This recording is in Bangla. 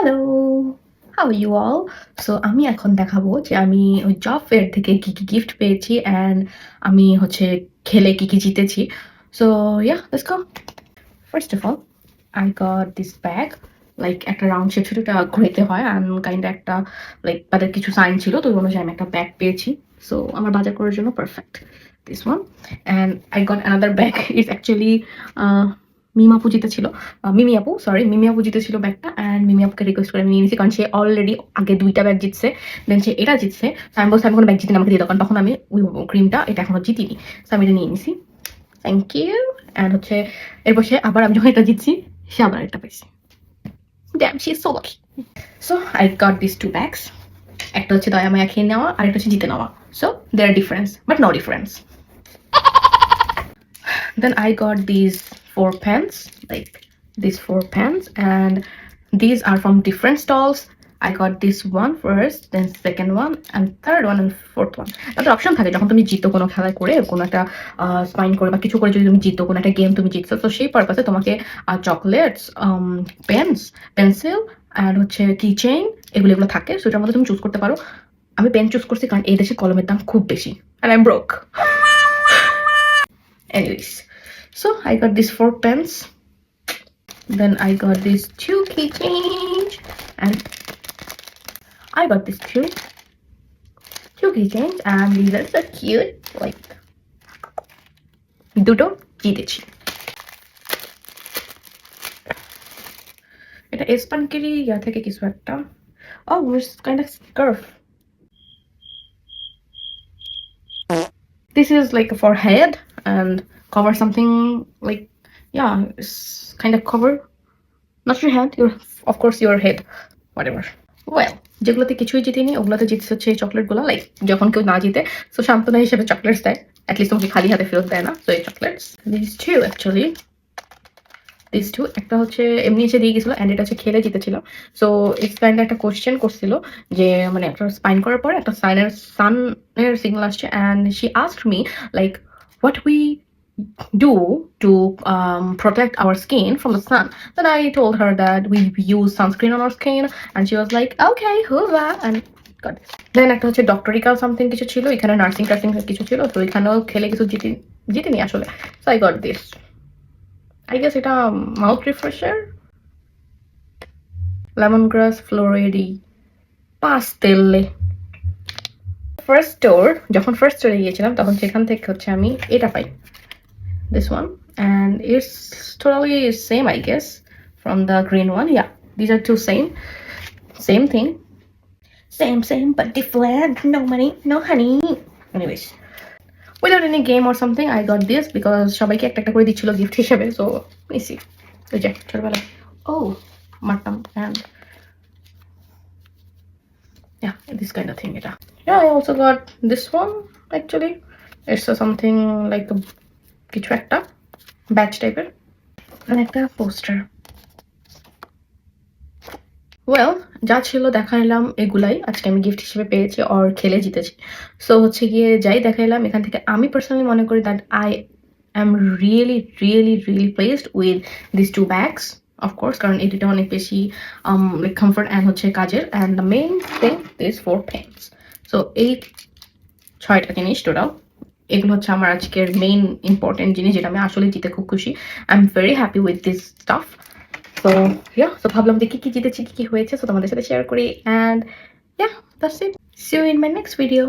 Hello how you all so আমি এখন দেখাবো যে আমি ওই জব ফেয়ার থেকে কি কি গিফট পেয়েছি অ্যান্ড আমি হচ্ছে খেলে কি কি জিতেছি। So yeah let's go first of all I got this bag like একটা রাউন্ড শেপ ছিল এটা ঘুরেতে হয় অ্যান্ড কাইন্ড একটা লাইক তাদের কিছু সাইন ছিল, তো অনুযায়ী আমি একটা ব্যাগ পেয়েছি। সো আমার বাজার করার জন্য perfect this one and I got another bag it's actually মিমা পুজিতে ছিল। মিমি আপু সরি মিমি আপু জিতেছিল ব্যাগটা অ্যান্ড মিমি আপুকে রিকোয়েস্ট করে আমি নিয়ে নিয়েছি কারণ সে অলরেডি আগে দুইটা ব্যাগ জিতছে দেন সে এটা জিতছে। আমি বলছি, আমি কোনো ব্যাগ জিতি আমাকে দিয়ে কারণ তখন আমি ওই ক্রিমটা এটা এখনও জিতিনি। তো আমি এটা নিয়ে নিয়েছি থ্যাংক ইউ অ্যান্ড হচ্ছে, এরপর সে আবার আমি যখন এটা জিতছি, সে আবার একটা পেয়েছি damn so lucky so I got this two bags একটা হচ্ছে দয়া মায়া খেয়ে নেওয়া আর একটা হচ্ছে জিতে নেওয়া। So there difference but no difference then I got these four pens, like these four pens, and these are from different stalls. I got this one first, then second one, and third one, and fourth one. একটা অপশন থাকে যখন তুমি জিতো কোনো খেলায় করে কোনো একটা স্পাইন করে বা কিছু করে যদি তুমি জিতো কোনো একটা গেম তুমি জিতছো তো সেই পারপাসে তোমাকে চকলেটস পেন্স পেন্সিল আর হচ্ছে কি চেইন এগুলো এগুলো থাকে সেটার মধ্যে তুমি চুজ করতে পারো আমি পেন চুজ করছি কারণ এই দেশে কলমের দাম খুব বেশি আর I broke anyways so i got these four pens then i got these two keychains and i got these two two keychains and these are so cute like দুটো জিতেছি এটা এসপানকেরই ইয়া থেকে কিছু একটা ও it's kind of scarf this is like for head and cover something, like, yeah, it's kind of cover. Not your head your, of course, your head whatever. Well, যেগুলোতে কিছুই জিতিনি, ওগুলোতে জিতছে হচ্ছে এই চকলেটগুলো লাইক যখন কেউ না জিতে সো সান্ত্বনা হিসেবে চকলেটস দেয়। অ্যাটলিস্ট তোমাকে খালি হাতে ফেরত দেয় না সো এই chocolates this two actually this two একটা হচ্ছে এমনি এসে দিয়ে গেছিল অ্যান্ড এটা হচ্ছে খেলে জিতেছিলাম। সো এক্সপ্যান্ড একটা কোশ্চেন করছিল যে মানে একটা স্পাইন করার পরে একটা সাইনের সানের সিগনাল আসছে and she ask me like what we do to um, protect our skin from the sun. Then I told her that we use sunscreen on our skin, and she was like, "Okay, hoorah!" and this. Then একটা হচ্ছে ডক্টরিক্যাল সামথিং কিছু ছিল এখানে নার্সিং টার্সিং কিছু ছিল তো এখানেও খেলে কিছু জিতি জিতিনি আসলে so I got this I guess এটা মাউথ রিফ্রেশার লেমন গ্রাস ফ্লোরেডি পাস্তেলে ফার্স্ট স্টোর যখন ফার্স্ট স্টোরে গিয়েছিলাম তখন সেখান থেকে হচ্ছে আমি এটা পাই this one and it's totally same i guess from the green one yeah these are two same same thing same same but different no money no honey anyways without any game or something i got this because সবাইকে একটা একটা করে দিচ্ছিল গিফট হিসেবে so এসি ওই যে ছোটবেলায় ও মারতাম and yeah this kind of thing এটা yeah i also got this one actually it's a something like a কিছু একটা ব্যাচ টাইপের মানে একটা পোস্টার ওয়েল যা ছিল দেখাইলাম এগুলাই। আজকে আমি গিফট হিসেবে পেয়েছি অর খেলে জিতেছি। সো হচ্ছে গিয়ে যাই দেখাইলাম এখান থেকে আমি পার্সোনালি মনে করি that I am really really really placed with this two bags of course কারণ এই দুটো অনেক বেশি লাইক কমফর্ট অ্যান্ড হচ্ছে কাজের। And the main thing this four pens so এই ছয়টা জিনিস টোটাল এগুলো হচ্ছে আমার আজকের মেইন ইম্পর্টেন্ট জিনিস যেটা আমি আসলে জিতে খুব খুশি। I am very happy with this stuff তো ইয়া তো ভাবলাম যে কি কি জিতেছি, কি কি হয়েছে তো তোমাদের সাথে শেয়ার করি and yeah that's it you in my next video